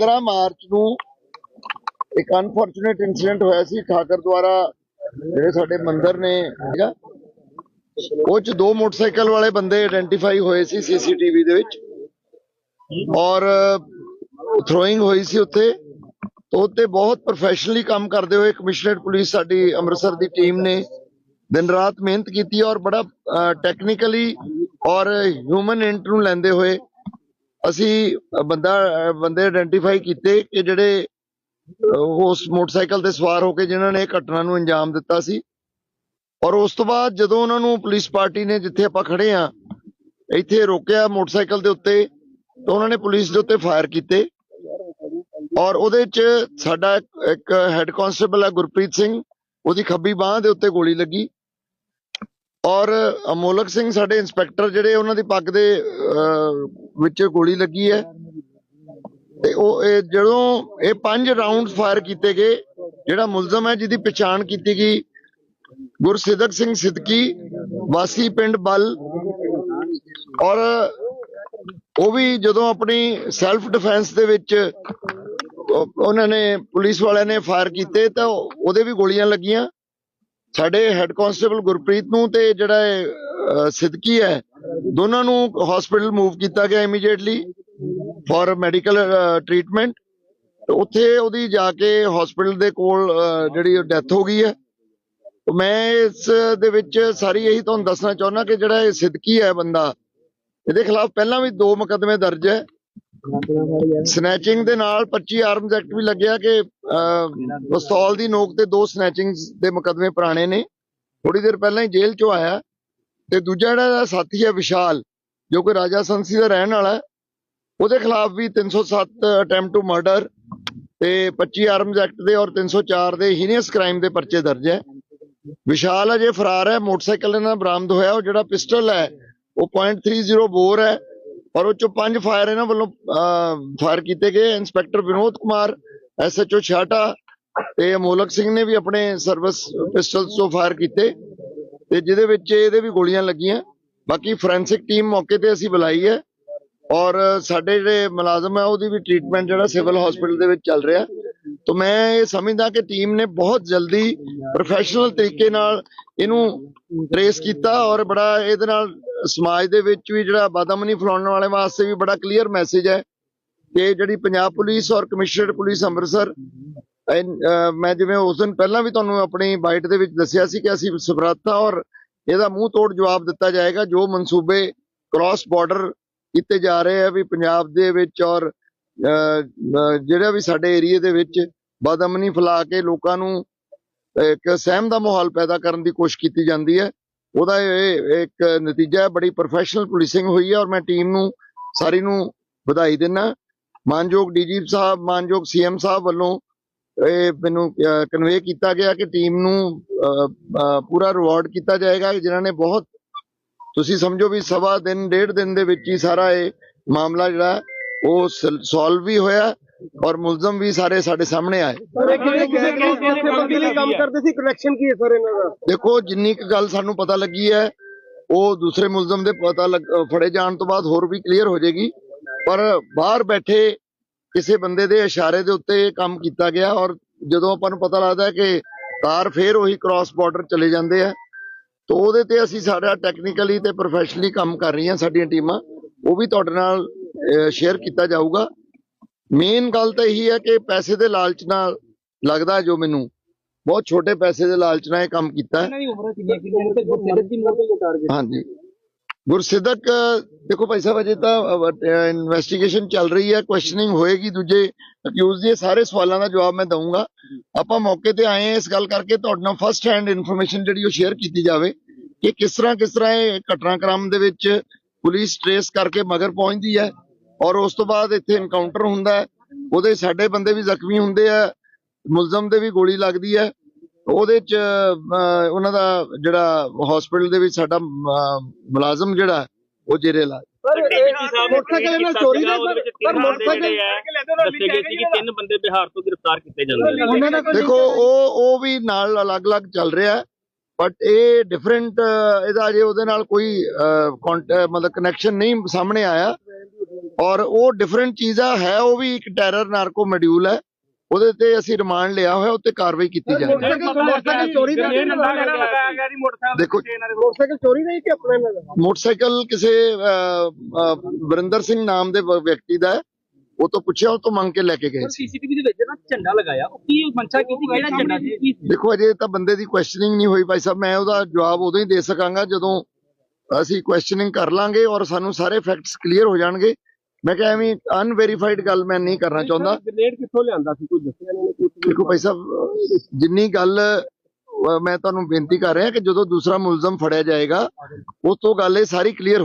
15 March ਨੂੰ ਇੱਕ unfortunate incident ਹੋਇਆ ਸੀ, ਠਾਕਰ ਦੁਆਰਾ, ਜਿਹੜੇ ਸਾਡੇ ਮੰਦਰ ਨੇ ਹੈਗਾ ਉਹ ਚ ਦੋ ਮੋਟਰਸਾਈਕਲ ਵਾਲੇ ਬੰਦੇ ਆਇਡੈਂਟੀਫਾਈ ਹੋਏ ਸੀ ਸੀਸੀਟੀਵੀ ਦੇ ਵਿੱਚ ਔਰ ਥਰੋਇੰਗ ਹੋਈ ਸੀ ਉੱਥੇ। ਉੱਤੇ ਬਹੁਤ ਪ੍ਰੋਫੈਸ਼ਨਲੀ ਕੰਮ ਕਰਦੇ ਹੋਏ ਕਮਿਸ਼ਨਰੇਟ ਪੁਲਿਸ ਸਾਡੀ ਅੰਮ੍ਰਿਤਸਰ ਦੀ ਟੀਮ ਨੇ ਦਿਨ ਰਾਤ ਮਿਹਨਤ ਕੀਤੀ ਔਰ ਬੜਾ ਟੈਕਨੀਕਲੀ ਔਰ ਹਿਊਮਨ ਇੰਟ ਨੂੰ ਲੈਂਦੇ ਹੋਏ ਅਸੀਂ ਬੰਦਾ ਬੰਦੇ ਆਇਡੈਂਟੀਫਾਈ ਕੀਤੇ ਕਿ ਜਿਹੜੇ ਉਸ ਮੋਟਰਸਾਈਕਲ ਤੇ ਸਵਾਰ ਹੋ ਕੇ ਜਿਨ੍ਹਾਂ ਨੇ ਘਟਨਾ ਨੂੰ ਅੰਜਾਮ ਦਿੱਤਾ ਸੀ। ਔਰ ਉਸ ਤੋਂ ਬਾਅਦ ਜਦੋਂ ਉਹਨਾਂ ਨੂੰ ਪੁਲਿਸ ਪਾਰਟੀ ਨੇ ਜਿੱਥੇ ਆਪਾਂ ਖੜੇ ਆ ਇੱਥੇ ਰੋਕਿਆ ਮੋਟਰਸਾਈਕਲ ਦੇ ਉੱਤੇ ਤਾਂ ਉਹਨਾਂ ਨੇ ਪੁਲਿਸ ਦੇ ਉੱਤੇ ਫਾਇਰ ਕੀਤੇ। ਔਰ ਉਹਦੇ ਚ ਸਾਡਾ ਇੱਕ- ਇੱਕ ਹੈੱਡ ਕਾਂਸਟੇਬਲ ਹੈ ਗੁਰਪ੍ਰੀਤ ਸਿੰਘ ਉਹਦੀ ਖੱਬੀ ਬਾਹ ਦੇ ਉੱਤੇ ਗੋਲੀ ਲੱਗੀ। ਔਰ ਅਮੋਲਕ ਸਿੰਘ ਸਾਡੇ ਇੰਸਪੈਕਟਰ ਜਿਹੜੇ ਉਹਨਾਂ ਦੀ ਪੱਗ ਦੇ ਅਹ, ਵਿੱਚ ਗੋਲੀ ਲੱਗੀ ਹੈ। ਤੇ ਉਹ ਇਹ ਜਦੋਂ ਇਹ ਪੰਜ ਰਾਉਂਡ ਫਾਇਰ ਕੀਤੇ ਗਏ ਜਿਹੜਾ ਮੁਲਜ਼ਮ ਹੈ ਜਿਹਦੀ ਪਛਾਣ ਕੀਤੀ ਗਈ ਗੁਰਸਿਦਕ ਸਿੰਘ ਸਿੱਦਕੀ ਵਾਸੀ ਪਿੰਡ ਬਲ ਔਰ ਉਹ ਵੀ ਜਦੋਂ ਆਪਣੀ ਸੈਲਫ ਡਿਫੈਂਸ ਦੇ ਵਿੱਚ ਉਹਨਾਂ ਨੇ ਪੁਲਿਸ ਵਾਲਿਆਂ ਨੇ ਫਾਇਰ ਕੀਤੇ ਤਾਂ ਉਹਦੇ ਵੀ ਗੋਲੀਆਂ ਲੱਗੀਆਂ। ਸਾਡੇ ਹੈੱਡ ਕਾਂਸਟੇਬਲ ਗੁਰਪ੍ਰੀਤ ਨੂੰ ਤੇ ਜਿਹੜਾ ਇਹ, ਅਹ, ਸਿੱਦਕੀ ਹੈ ਦੋਨਾਂ ਨੂੰ ਹਸਪੀਟਲ ਮੂਵ ਕੀਤਾ ਗਿਆ ਇਮੀਡੀਏਟਲੀ ਫॉर ਮੈਡੀਕਲ ਟ੍ਰੀਟਮੈਂਟ ਉੱਥੇ ਉਹਦੀ ਜਾ ਕੇ ਹਸਪੀਟਲ ਦੇ ਕੋਲ ਜਿਹੜੀ ਡੈਥ ਹੋ ਗਈ ਹੈ। ਮੈਂ ਇਸ ਦੇ ਵਿੱਚ ਸਾਰੀ ਇਹੀ ਤੁਹਾਨੂੰ ਦੱਸਣਾ ਚਾਹੁੰਦਾ ਕਿ ਜਿਹੜਾ ਇਹ ਸਿੱਦਕੀ ਹੈ ਬੰਦਾ ਇਹਦੇ ਖਿਲਾਫ ਪਹਿਲਾਂ ਵੀ ਦੋ ਮੁਕੱਦਮੇ ਦਰਜ ਹੈ। ਸਨੈਚਿੰਗ ਦੇ ਨਾਲ 25 ਆਰਮਸ ਐਕਟ ਵੀ ਲੱਗਿਆ ਕਿ ਅਹ, ਪਿਸਤੌਲ ਦੀ ਨੋਕ ਤੇ ਦੋ ਸਨੈਚਿੰਗ ਦੇ ਮੁਕੱਦਮੇ ਪੁਰਾਣੇ ਨੇ। ਥੋੜੀ ਦੇਰ ਪਹਿਲਾਂ ਹੀ ਜੇਲ੍ਹ ਚੋਂ ਆਇਆ। ਤੇ ਦੂਜਾ ਜਿਹੜਾ ਸਾਥੀ ਹੈ ਵਿਸ਼ਾਲ, ਜੋ ਕਿ ਰਾਜਾ ਸੰਸੀ ਦਾ ਰਹਿਣ ਵਾਲਾ ਹੈ, ਉਹਦੇ ਖਿਲਾਫ ਵੀ 307 ਅਟੈਂਪਟ ਟੂ ਮਰਡਰ ਤੇ 25 ਆਰਮਸ ਐਕਟ ਦੇ ਔਰ 304 ਦੇ ਹੀਨੀਅਸ ਕ੍ਰਾਈਮ ਦੇ ਪਰਚੇ ਦਰਜ ਹੈ। ਵਿਸ਼ਾਲ ਅਜੇ ਫਰਾਰ ਹੈ, ਮੋਟਰਸਾਈਕਲ ਇਹਨਾਂ ਦਾ ਬਰਾਮਦ ਹੋਇਆ, ਉਹ ਜਿਹੜਾ ਪਿਸਟਲ ਹੈ, ਉਹ .30 ਬੋਰ ਹੈ ਔਰ ਉਹ ਚੋਂ ਪੰਜ ਫਾਇਰ ਇਹਨਾਂ ਵੱਲੋਂ ਫਾਇਰ ਕੀਤੇ ਗਏ। ਇੰਸਪੈਕਟਰ ਵਿਨੋਦ ਕੁਮਾਰ ਐਸਐਚਓ ਛਾਟਾ ਤੇ ਅਮੋਲਕ ਸਿੰਘ ਨੇ ਵੀ ਆਪਣੇ ਸਰਵਿਸ ਪਿਸਟਲਸ ਤੋਂ ਫਾਇਰ ਕੀਤੇ। ਤੇ ਜਿਹਦੇ ਵਿੱਚ ਇਹਦੇ ਵੀ ਗੋਲੀਆਂ ਲੱਗੀਆਂ। ਬਾਕੀ ਫੋਰੈਂਸਿਕ ਟੀਮ ਮੌਕੇ ਤੇ ਅਸੀਂ ਬੁਲਾਈ ਹੈ ਔਰ ਸਾਡੇ ਜਿਹੜੇ ਮੁਲਾਜ਼ਮ ਹੈ, ਉਹਦੀ ਵੀ ਟ੍ਰੀਟਮੈਂਟ ਜਿਹੜਾ ਸਿਵਲ ਹਸਪੀਟਲ ਦੇ ਵਿੱਚ ਚੱਲ ਰਿਹਾ। ਤਾਂ ਮੈਂ ਇਹ ਸਮਝਦਾ ਕਿ ਟੀਮ ਨੇ ਬਹੁਤ ਜਲਦੀ ਪ੍ਰੋਫੈਸ਼ਨਲ ਤਰੀਕੇ ਨਾਲ ਇਹਨੂੰ ਟ੍ਰੇਸ ਕੀਤਾ ਔਰ ਬੜਾ ਇਹਦੇ ਨਾਲ ਸਮਾਜ ਦੇ ਵਿੱਚ ਵੀ ਜਿਹੜਾ ਬਦਅਮਨੀ ਫੈਲਾਉਣ ਵਾਲੇ ਵਾਸਤੇ ਵੀ ਬੜਾ ਕਲੀਅਰ ਮੈਸੇਜ ਹੈ ਕਿ ਜਿਹੜੀ ਪੰਜਾਬ ਪੁਲਿਸ ਔਰ ਕਮਿਸ਼ਨਰਡ ਪੁਲਿਸ ਅੰਮ੍ਰਿਤਸਰ ਮੈਂ ਜਿਵੇਂ ਉਸ ਦਿਨ ਪਹਿਲਾਂ ਵੀ ਤੁਹਾਨੂੰ ਆਪਣੀ ਬਾਈਟ ਦੇ ਵਿੱਚ ਦੱਸਿਆ ਸੀ ਕਿ ਅਸੀਂ ਸਬਰਾਤਾ ਔਰ ਇਹਦਾ ਮੂੰਹ ਤੋੜ ਜਵਾਬ ਦਿੱਤਾ ਜਾਏਗਾ, ਜੋ ਮਨਸੂਬੇ ਕ੍ਰਾਸ ਬਾਰਡਰ ਕੀਤੇ ਜਾ ਰਹੇ ਆ ਵੀ ਪੰਜਾਬ ਦੇ ਵਿੱਚ ਔਰ ਜਿਹੜਾ ਵੀ ਸਾਡੇ ਏਰੀਏ ਦੇ ਵਿੱਚ ਬਦਅਮਨੀ ਫੈਲਾ ਕੇ ਲੋਕਾਂ ਨੂੰ ਇੱਕ ਸਹਿਮ ਦਾ ਮਾਹੌਲ ਪੈਦਾ ਕਰਨ ਦੀ ਕੋਸ਼ਿਸ਼ ਕੀਤੀ ਜਾਂਦੀ ਹੈ। ਉਹਦਾ ਇਹ ਇੱਕ ਨਤੀਜਾ ਹੈ, ਬੜੀ ਪ੍ਰੋਫੈਸ਼ਨਲ ਪੁਲਿਸਿੰਗ ਹੋਈ ਹੈ ਔਰ ਮੈਂ ਟੀਮ ਨੂੰ, ਸਾਰੀ ਨੂੰ ਵਧਾਈ ਦਿੰਦਾ। ਮਾਨਯੋਗ ਡੀਜੀਪੀ ਸਾਹਿਬ, ਮਾਨਯੋਗ ਸੀਐਮ ਸਾਹਿਬ ਵੱਲੋਂ ਇਹ ਮੈਨੂੰ ਕਨਵੇ ਕੀਤਾ ਗਿਆ ਕਿ ਟੀਮ ਨੂੰ ਪੂਰਾ ਰਿਵਾਰਡ ਕੀਤਾ ਜਾਏਗਾ ਜਿਨ੍ਹਾਂ ਨੇ ਬਹੁਤ ਤੁਸੀਂ ਸਮਝੋ ਵੀ ਸਵਾ ਦਿਨ ਡੇਢ ਦਿਨ ਦੇ ਵਿੱਚ ਹੀ ਸਾਰਾ ਇਹ ਮਾਮਲਾ ਜਿਹੜਾ ਉਹ ਸੋਲਵ ਵੀ ਹੋਇਆ ਔਰ ਮੁਲਜ਼ਮ ਵੀ ਸਾਰੇ ਸਾਡੇ ਸਾਹਮਣੇ ਆਏ। ਦੇਖੋ ਜਿੰਨੀ ਕੁ ਗੱਲ ਸਾਨੂੰ ਪਤਾ ਲੱਗੀ ਹੈ ਉਹ ਦੂਸਰੇ ਮੁਲਜ਼ਮ ਦੇ ਪਤਾ ਫੜੇ ਜਾਣ ਤੋਂ ਬਾਅਦ ਹੋਰ ਵੀ ਕਲੀਅਰ ਹੋ ਜਾਏਗੀ। ਪਰ ਬਾਹਰ ਬੈਠੇ ਕਿਸੇ ਬੰਦੇ ਦੇ ਇਸ਼ਾਰੇ ਦੇ ਉੱਤੇ ਇਹ ਕੰਮ ਕੀਤਾ ਗਿਆ ਔਰ ਜਦੋਂ ਆਪਾਂ ਨੂੰ ਪਤਾ ਲੱਗਦਾ ਕਿ ਕਾਰ ਫੇਰ ਉਹੀ ਕ੍ਰਾਸ ਬਾਰਡਰ ਚਲੇ ਜਾਂਦੇ ਆ ਤਾਂ ਉਹਦੇ ਤੇ ਅਸੀਂ ਸਾਡਾ ਟੈਕਨੀਕਲੀ ਤੇ ਪ੍ਰੋਫੈਸ਼ਨਲੀ ਕੰਮ ਕਰ ਰਹੀਆਂ ਸਾਡੀਆਂ ਟੀਮਾਂ ਉਹ ਵੀ ਤੁਹਾਡੇ ਨਾਲ ਸ਼ੇਅਰ ਕੀਤਾ ਜਾਊਗਾ ਮੇਨ ਗੱਲ ਤਾਂ ਇਹੀ ਹੈ ਕਿ ਪੈਸੇ ਦੇ ਲਾਲਚ ਨਾਲ ਲੱਗਦਾ ਜੋ ਮੈਨੂੰ ਬਹੁਤ ਛੋਟੇ ਪੈਸੇ ਦੇ ਲਾਲਚ ਨਾਲ ਇਹ ਕੰਮ ਕੀਤਾ ਹੈ ਹਾਂਜੀ ਗੁਰਸਿੱਧਕ, ਦੇਖੋ ਭਾਈ ਸਾਹਿਬ, ਅਜੇ ਤਾਂ ਇਨਵੈਸਟੀਗੇਸ਼ਨ ਚੱਲ ਰਹੀ ਹੈ ਕੁਐਸਚਨਿੰਗ ਹੋਏਗੀ ਦੂਜੇ ਅਕਿਊਜ਼ ਦੇ ਸਾਰੇ ਸਵਾਲਾਂ ਦਾ ਜਵਾਬ ਮੈਂ ਦਊਂਗਾ। ਆਪਾਂ ਮੌਕੇ ਤੇ ਆਏ ਹਾਂ, ਇਸ ਗੱਲ ਕਰਕੇ ਤੁਹਾਡੇ ਨਾਲ ਫਸਟ ਹੈਂਡ ਇਨਫੋਰਮੇਸ਼ਨ ਜਿਹੜੀ ਉਹ ਸ਼ੇਅਰ ਕੀਤੀ ਜਾਵੇ ਕਿ ਕਿਸ ਤਰ੍ਹਾਂ ਕਿਸ ਤਰ੍ਹਾਂ ਇਹ ਘਟਨਾਕ੍ਰਮ ਦੇ ਵਿੱਚ ਪੁਲਿਸ ਟ੍ਰੇਸ ਕਰਕੇ ਮਗਰ ਪਹੁੰਚਦੀ ਹੈ ਔਰ ਉਸ ਤੋਂ ਬਾਅਦ ਇੱਥੇ ਇਨਕਾਊਂਟਰ ਹੁੰਦਾ ਹੈ। ਉਹਦੇ ਸਾਡੇ ਬੰਦੇ ਵੀ ਜ਼ਖਮੀ ਹੁੰਦੇ ਆ, ਮੁਲਜ਼ਮ ਦੇ ਵੀ ਗੋਲੀ ਲੱਗਦੀ ਹੈ। ਉਹਦੇ ਚ ਉਹਨਾਂ ਦਾ ਜਿਹੜਾ ਹਸਪੀਟਲ ਦੇ ਵਿੱਚ ਸਾਡਾ ਮੁਲਾਜ਼ਮ ਜਿਹੜਾ ਉਹ ਜੇਰੇ ਲਾ ਮੋਟਰਸਾਈਕਲ ਨਾਲ ਚੋਰੀ ਦਾ ਸਰ ਪਰ ਮੋਟਰਸਾਈਕਲ ਦੱਸੇ ਗਏ ਸੀ ਕਿ ਤਿੰਨ ਬੰਦੇ ਬਿਹਾਰ ਤੋਂ ਗ੍ਰਿਫਤਾਰ ਕੀਤੇ ਜਾਂਦੇ ਨੇ। ਉਹਨਾਂ ਦਾ ਦੇਖੋ ਉਹ ਉਹ ਵੀ ਨਾਲ ਅਲੱਗ-ਅਲੱਗ ਚੱਲ ਰਿਹਾ ਬਟ ਇਹ ਡਿਫਰੈਂਟ ਇਹਦਾ ਅਜੇ ਉਹਦੇ ਨਾਲ ਕੋਈ ਮਤਲਬ ਕਨੈਕਸ਼ਨ ਨਹੀਂ ਸਾਹਮਣੇ ਆਇਆ ਔਰ ਉਹ ਡਿਫਰੈਂਟ ਚੀਜ਼ ਆ ਹੈ ਉਹ ਵੀ ਇੱਕ ਟੈਰਰ ਨਾਰਕੋ ਮੋਡਿਊਲ ਹੈ। ਉਹਦੇ ਤੇ ਅਸੀਂ ਰਿਮਾਂਡ ਲਿਆ ਹੋਇਆ ਉੱਤੇ ਕਾਰਵਾਈ ਕੀਤੀ ਜਾਏਗੀ। ਮੋਟਰਸਾਈਕਲ ਚੋਰੀ ਦਾ ਇਹ ਨੰਦਾ ਲਗਾਇਆ ਗਿਆ ਜੀ ਮੋਟਰਸਾਈਕਲ ਦੇਖੋ ਮੋਟਰਸਾਈਕਲ ਚੋਰੀ ਨਹੀਂ ਕਿ ਆਪਣਾ ਇਹਨਾਂ ਦਾ ਮੋਟਰਸਾਈਕਲ ਕਿਸੇ ਵਰਿੰਦਰ ਸਿੰਘ ਨਾਮ ਦੇ ਵਿਅਕਤੀ ਦਾ ਹੈ। ਉਹ ਤੋਂ ਪੁੱਛਿਆ ਉਹ ਤੋਂ ਮੰਗ ਕੇ ਲੈ ਕੇ ਗਏ ਸੀ। ਸੀਸੀਟੀਵੀ ਦੇ ਵਿੱਚ ਨਾ ਝੰਡਾ ਲਗਾਇਆ। ਉਹ ਕੀ ਮਨਸ਼ਾ ਕੀਤੀ? ਕਿਹੜਾ ਝੰਡਾ ਸੀ? ਕੀ ਦੇਖੋ ਅਜੇ ਤਾਂ ਬੰਦੇ ਦੀ ਕੁਐਸਚਨਿੰਗ ਨਹੀਂ ਹੋਈ ਭਾਈ ਸਾਹਿਬ। ਮੈਂ ਉਹਦਾ ਜਵਾਬ ਉਦੋਂ ਹੀ ਦੇ ਸਕਾਂਗਾ ਜਦੋਂ ਅਸੀਂ ਕੁਐਸਚਨਿੰਗ ਕਰ ਲਾਂਗੇ ਔਰ ਸਾਨੂੰ ਸਾਰੇ ਫੈਕਟਸ ਕਲੀਅਰ ਹੋ ਜਾਣਗੇ। ਮੈਂ ਕਿਹਾ ਐਵੇਂ ਅਨਵੈਰੀਫਾਈਡ ਗੱਲ ਮੈਂ ਨਹੀਂ ਕਰਨਾ ਚਾਹੁੰਦਾ। ਗ੍ਰੇਡ ਕਿੱਥੋਂ ਲਿਆਂਦਾ ਸੀ? ਕੋਈ ਦੱਸਿਆ ਇਹਨਾਂ ਨੇ ਕੁਝ ਦੇਖੋ ਭਾਈ ਸਾਹਿਬ ਜਿੰਨੀ ਗੱਲ ਮੈਂ ਤੁਹਾਨੂੰ ਬੇਨਤੀ ਕਰ ਰਿਹਾ ਕਿ ਜਦੋਂ ਦੂਸਰਾ ਮੁਲਜ਼ਮ ਫੜਿਆ ਜਾਏਗਾ ਉਸ ਤੋਂ ਗੱਲ ਇਹ ਸਾਰੀ ਕਲੀਅਰ